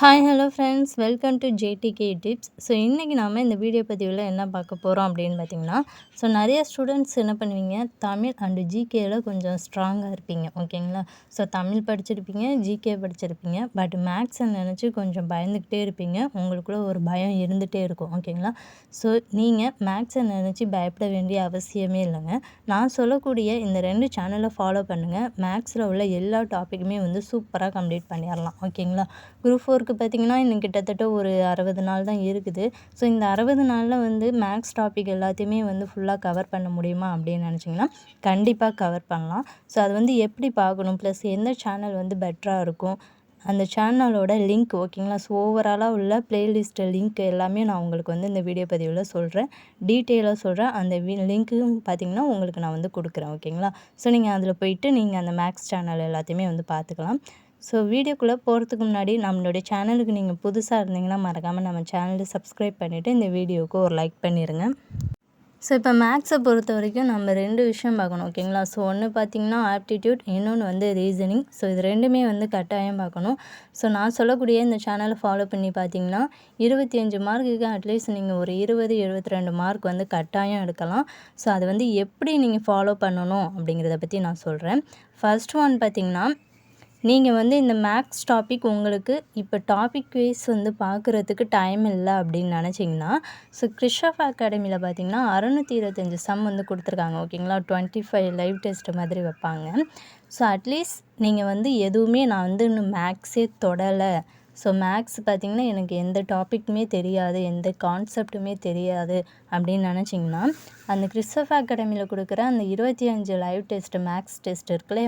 Hi hello friends welcome to JDK tips so இன்றைக்கி நாம் இந்த வீடியோ பதிவில் என்ன பார்க்க போகிறோம் அப்படின்னு பார்த்தீங்கன்னா ஸோ நிறைய ஸ்டூடெண்ட்ஸ் என்ன பண்ணுவீங்க? தமிழ் அண்டு ஜிகேயில் கொஞ்சம் ஸ்ட்ராங்காக இருப்பீங்க. ஓகேங்களா ஸோ தமிழ் படிச்சிருப்பீங்க ஜிகே படிச்சிருப்பீங்க. பட் மேக்ஸை நினச்சி கொஞ்சம் பயந்துக்கிட்டே இருப்பீங்க. உங்களுக்குள்ள ஒரு பயம் இருந்துகிட்டே இருக்கும். ஓகேங்களா ஸோ நீங்கள் மேக்ஸை நினச்சி பயப்பட வேண்டிய அவசியமே இல்லைங்க. நான் சொல்லக்கூடிய இந்த ரெண்டு சேனலை ஃபாலோ பண்ணுங்கள் மேக்ஸில் உள்ள எல்லா டாப்பிக்குமே வந்து சூப்பராக கம்ப்ளீட் பண்ணிடலாம். ஓகேங்களா குரூப் ஃபோர் ஒர்க்கு பார்த்திங்கன்னா இன்னும் கிட்டத்தட்ட ஒரு அறுபது நாள் தான் இருக்குது. ஸோ இந்த அறுபது நாளில் வந்து மேக்ஸ் டாபிக் எல்லாத்தையுமே வந்து ஃபுல்லாக கவர் பண்ண முடியுமா அப்படின்னு நினச்சிங்கன்னா கண்டிப்பாக கவர் பண்ணலாம். ஸோ அது வந்து எப்படி பார்க்கணும்? ப்ளஸ் எந்த சேனல் வந்து பெட்டராக இருக்கும்? அந்த சேனலோட லிங்க் ஓகேங்களா ஸோ ஓவராலாக உள்ள ப்ளேலிஸ்ட்டு லிங்க் எல்லாமே நான் உங்களுக்கு வந்து இந்த வீடியோ பதிவில் சொல்கிறேன் டீட்டெயிலாக சொல்கிறேன் அந்த வி லிங்க்கும் பார்த்திங்கன்னா உங்களுக்கு நான் வந்து கொடுக்குறேன் ஓகேங்களா ஸோ நீங்கள் அதில் போயிட்டு நீங்கள் அந்த மேக்ஸ் சேனல் எல்லாத்தையுமே வந்து பார்த்துக்கலாம். ஸோ வீடியோக்குள்ளே போகிறதுக்கு முன்னாடி நம்மளுடைய சேனலுக்கு நீங்கள் புதுசாக இருந்தீங்கன்னா மறக்காமல் நம்ம சேனலை சப்ஸ்கிரைப் பண்ணிவிட்டு இந்த வீடியோவுக்கு ஒரு லைக் பண்ணிடுங்க ஸோ இப்போ மேக்ஸை பொறுத்த வரைக்கும் நம்ம ரெண்டு விஷயம் பார்க்கணும் ஓகேங்களா ஸோ ஒன்று பார்த்திங்கன்னா ஆப்டிடியூட் இன்னொன்று வந்து ரீசனிங் ஸோ இது ரெண்டுமே வந்து கட்டாயம் பார்க்கணும். ஸோ நான் சொல்லக்கூடிய இந்த சேனலை ஃபாலோ பண்ணி பார்த்தீங்கன்னா இருபத்தி அஞ்சு மார்க்குக்கு அட்லீஸ்ட் நீங்கள் ஒரு இருபது எழுபத்தி ரெண்டு மார்க் வந்து கட்டாயம் எடுக்கலாம். ஸோ அது வந்து எப்படி நீங்கள் ஃபாலோ பண்ணணும் அப்படிங்கிறத பற்றி நான் சொல்கிறேன் ஃபஸ்ட் ஒன் பார்த்திங்கன்னா நீங்கள் வந்து இந்த மேக்ஸ் டாபிக் உங்களுக்கு இப்போ டாபிக் வைஸ் வந்து பார்க்குறதுக்கு டைம் இல்லை அப்படின்னு நினச்சிங்கன்னா ஸோ கிறிஷப் அகாடமியில் பார்த்தீங்கன்னா அறநூற்றி இருபத்தஞ்சி சம் வந்து கொடுத்துருக்காங்க ஓகேங்களா டுவெண்ட்டி ஃபைவ் லைவ் டெஸ்ட் மாதிரி வைப்பாங்க. ஸோ அட்லீஸ்ட் நீங்கள் வந்து எதுவுமே நான் வந்து இன்னும் மேக்ஸே தொடலை. ஸோ மேக்ஸ் பார்த்திங்கன்னா எனக்கு எந்த டாப்பிக்குமே தெரியாது எந்த கான்செப்ட்டுமே தெரியாது அப்படின்னு நினச்சிங்கன்னா அந்த கிறிஸ்டப் அகாடமியில் கொடுக்குற அந்த இருபத்தி அஞ்சு லைவ் டெஸ்ட்டு மேக்ஸ் டெஸ்ட் இருக்குல்ல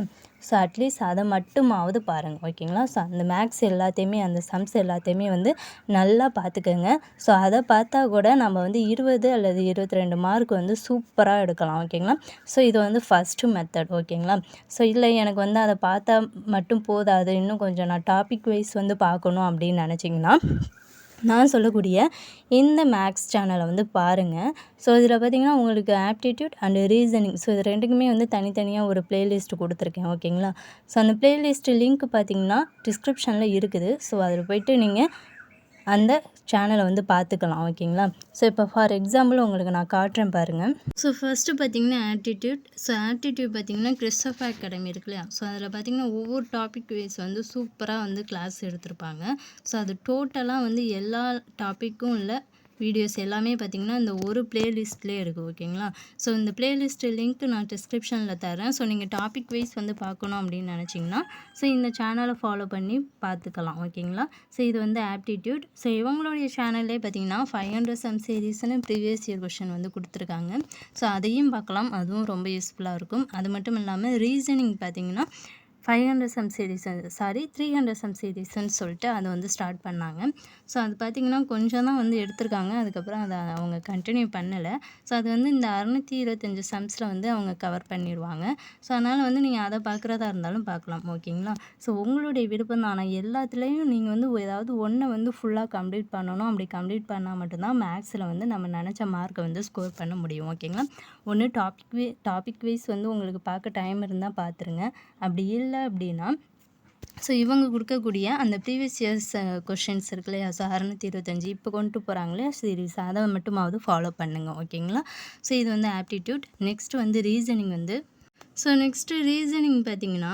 ஸோ அட்லீஸ்ட் அதை மட்டுமாவது பாருங்கள் ஓகேங்களா? ஸோ அந்த மேக்ஸ் எல்லாத்தையுமே அந்த சம்ஸ் எல்லாத்தையுமே வந்து நல்லா பார்த்துக்கோங்க. ஸோ அதை பார்த்தா கூட நம்ம வந்து இருபது அல்லது இருபத்தி ரெண்டு மார்க் வந்து சூப்பராக எடுக்கலாம் ஓகேங்களா? ஸோ இது வந்து ஃபஸ்ட்டு மெத்தட் ஓகேங்களா? ஸோ இல்லை எனக்கு வந்து அதை பார்த்தா மட்டும் போதாது. இன்னும் கொஞ்சம் நான் டாபிக் வைஸ் வந்து பார்க்கணும் அப்படின்னு நினச்சிங்கன்னா நான் சொல்லக்கூடிய இந்த மேக்ஸ் சேனலை வந்து பாருங்கள் ஸோ இதில் பார்த்திங்கன்னா உங்களுக்கு ஆப்டிடியூட் அண்டு ரீசனிங் ஸோ இது ரெண்டுக்குமே வந்து தனித்தனியாக ஒரு பிளேலிஸ்ட் கொடுத்துருக்கேன் ஓகேங்களா ஸோ அந்த பிளேலிஸ்ட்டு லிங்க் பார்த்திங்கன்னா டிஸ்கிரிப்ஷனில் இருக்குது. ஸோ அதில் போய்ட்டு நீங்கள் அந்த சேனலை வந்து பார்த்துக்கலாம் ஓகேங்களா? ஸோ இப்போ ஃபார் எக்ஸாம்பிள் உங்களுக்கு நான் காட்டுறேன் பாருங்கள் ஸோ ஃபஸ்ட்டு பார்த்தீங்கன்னா ஆட்டிடியூட் ஸோ ஆட்டிடியூட் பார்த்திங்கன்னா கிறிஸ்டப் அகாடமி இருக்கு இல்லையா? ஸோ அதில் பார்த்தீங்கன்னா ஒவ்வொரு டாபிக் வைஸ் வந்து சூப்பராக வந்து கிளாஸ் எடுத்திருப்பாங்க. ஸோ அது டோட்டலாக வந்து எல்லா டாப்பிக்கும் இல்லை வீடியோஸ் எல்லாமே பார்த்திங்கன்னா இந்த ஒரு பிளேலிஸ்ட்லேயே இருக்குது ஓகேங்களா? ஸோ இந்த பிளேலிஸ்ட்டு லிங்க் நான் டிஸ்கிரிப்ஷனில் தரேன் ஸோ நீங்கள் டாபிக் வைஸ் வந்து பார்க்கணும் அப்படின்னு நினச்சிங்கன்னா ஸோ இந்த சேனலை ஃபாலோ பண்ணி பார்த்துக்கலாம் ஓகேங்களா? ஸோ இது வந்து ஆப்டிடியூட் ஸோ இவங்களுடைய சேனல்லே பார்த்திங்கன்னா ஃபைவ் ஹண்ட்ரட் சம் சீரீஸ்னு ப்ரீவியஸ் இயர் கொஷின் வந்து கொடுத்துருக்காங்க. ஸோ அதையும் பார்க்கலாம். அதுவும் ரொம்ப யூஸ்ஃபுல்லாக இருக்கும். அது மட்டும் இல்லாமல் ரீசனிங் பார்த்திங்கன்னா five hundred sum series sorry three hundred sum சீரீஸ்ன்னு சொல்லிட்டு அதை வந்து ஸ்டார்ட் பண்ணாங்க. ஸோ அது பார்த்திங்கன்னா கொஞ்சம் தான் வந்து எடுத்திருக்காங்க. அதுக்கப்புறம் அதை அவங்க கண்டினியூ பண்ணலை. ஸோ அது வந்து இந்த அறநூற்றி இருபத்தஞ்சி சம்ஸில் வந்து அவங்க கவர் பண்ணிடுவாங்க. ஸோ அதனால் வந்து நீங்கள் அதை பார்க்குறதா இருந்தாலும் பார்க்கலாம் ஓகேங்களா ஸோ உங்களுடைய விருப்பம் தான் ஆனால் எல்லாத்துலேயும் நீங்கள் வந்து ஏதாவது ஒன்றை வந்து ஃபுல்லாக கம்ப்ளீட் பண்ணணும். அப்படி கம்ப்ளீட் பண்ணால் மட்டும்தான் மேக்ஸில் வந்து நம்ம நினச்ச மார்க்கை வந்து ஸ்கோர் பண்ண முடியும். ஓகேங்களா ஒன்று டாபிக் வே டாபிக் வைஸ் வந்து உங்களுக்கு பார்க்க டைம் இருந்தால் பார்த்துருங்க அப்படி இல்லை இல்லை அப்படின்னா ஸோ இவங்க கொடுக்கக்கூடிய அந்த ப்ரீவியஸ் இயர்ஸ் கொஷின்ஸ் இருக்கு இல்லையா? ஸோ அறநூற்றி இருபத்தஞ்சி இப்போ கொண்டு போகிறாங்களே சீரீஸ் அதை மட்டுமாவது ஃபாலோ பண்ணுங்கள் ஓகேங்களா ஸோ இது வந்து ஆப்டிடியூட் நெக்ஸ்ட் வந்து ரீசனிங் வந்து ஸோ நெக்ஸ்ட்டு ரீசனிங் பார்த்திங்கன்னா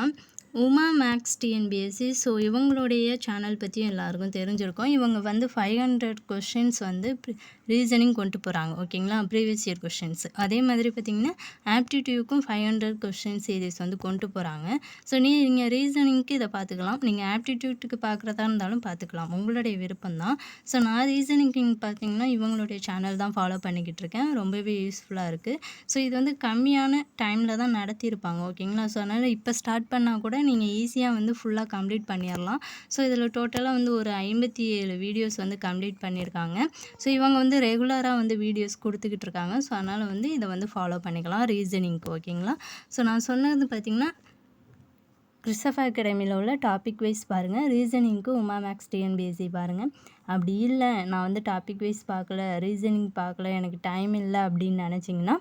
உமா மேக்ஸ் டிஎன்பிஎஸ்சி ஸோ இவங்களுடைய சேனல் பற்றியும் எல்லாருக்கும் தெரிஞ்சிருக்கும். இவங்க வந்து ஃபைவ் ஹண்ட்ரட் கொஷின்ஸ் வந்து ரீசனிங் கொண்டு போகிறாங்க ஓகேங்களா ப்ரீவியஸ் இயர் கொஷின்ஸ் அதே மாதிரி பார்த்திங்கன்னா ஆப்டிடியூக்கும் ஃபைவ் ஹண்ட்ரட் கொஷின் சீரீஸ் வந்து கொண்டு போகிறாங்க ஸோ நீ நீங்கள் ரீசனிங்க்கு இதை பார்த்துக்கலாம் நீங்கள் ஆப்டிடியூட்டுக்கு பார்க்குறதா இருந்தாலும் பார்த்துக்கலாம் உங்களுடைய விருப்பம் தான் ஸோ நான் ரீசனிங்க்கு பார்த்திங்கன்னா இவங்களுடைய சேனல் தான் ஃபாலோ பண்ணிக்கிட்டு இருக்கேன். ரொம்பவே யூஸ்ஃபுல்லாக இருக்குது ஸோ இது வந்து கம்மியான டைமில் தான் நடத்தியிருப்பாங்க. ஓகேங்களா ஸோ அதனால் இப்போ ஸ்டார்ட் பண்ணால் கூட நீங்கள் ஈஸியாக வந்து ஃபுல்லாக கம்ப்ளீட் பண்ணிடலாம் ஸோ இதில் டோட்டலாக வந்து ஒரு ஐம்பத்தி ஏழு வீடியோஸ் வந்து கம்ப்ளீட் பண்ணியிருக்காங்க ஸோ இவங்க வந்து ரெகுலராக வந்து வீடியோஸ் கொடுத்துக்கிட்டு இருக்காங்க. ஸோ அதனால் வந்து இதை வந்து ஃபாலோ பண்ணிக்கலாம். ரீசனிங்க்கு ஓகேங்களா ஸோ நான் சொன்னது பார்த்திங்கன்னா கிறிஸ்டப் அகாடமியில் உள்ள டாபிக் வைஸ் பாருங்கள் ரீசனிங்க்கு உமா மேக்ஸ் டிஎன்பிஎஸ்சி பாருங்கள் அப்படி இல்லை நான் வந்து டாபிக் வைஸ் பார்க்கல ரீசனிங் பார்க்கல எனக்கு டைம் இல்லை அப்படின்னு நினச்சிங்கன்னா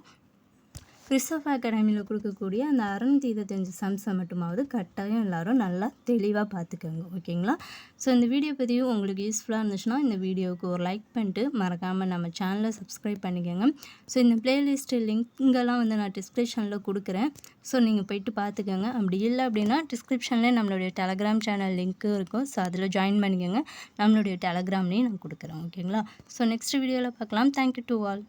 கிறிஸ்தவ அகாடமியில் கொடுக்கக்கூடிய அந்த அறுநூற்றி இருபத்தஞ்சு சம்ஸை மட்டுமாவது கட்டாயம் எல்லோரும் நல்லா தெளிவாக பார்த்துக்கோங்க ஓகேங்களா? ஸோ இந்த வீடியோ பதிவு உங்களுக்கு யூஸ்ஃபுல்லாக இருந்துச்சுன்னா இந்த வீடியோவுக்கு ஒரு லைக் பண்ணிட்டு மறக்காமல் நம்ம சேனலை சப்ஸ்கிரைப் பண்ணிக்கோங்க. ஸோ இந்த பிளேலிஸ்ட்டு லிங்க்கெல்லாம் வந்து நான் டிஸ்கிரிப்ஷனில் கொடுக்குறேன். ஸோ நீங்கள் போயிட்டு பார்த்துக்கோங்க அப்படி இல்லை அப்படின்னா டிஸ்கிரிப்ஷன்லேயே நம்மளுடைய டெலகிராம் சேனல் லிங்க்கும் இருக்கும். ஸோ அதில் ஜாயின் பண்ணிக்கோங்க. நம்மளுடைய டெலகிராம்லேயும் நான் கொடுக்குறேன் ஓகேங்களா? ஸோ நெக்ஸ்ட் வீடியோவில் பார்க்கலாம். Thank you to all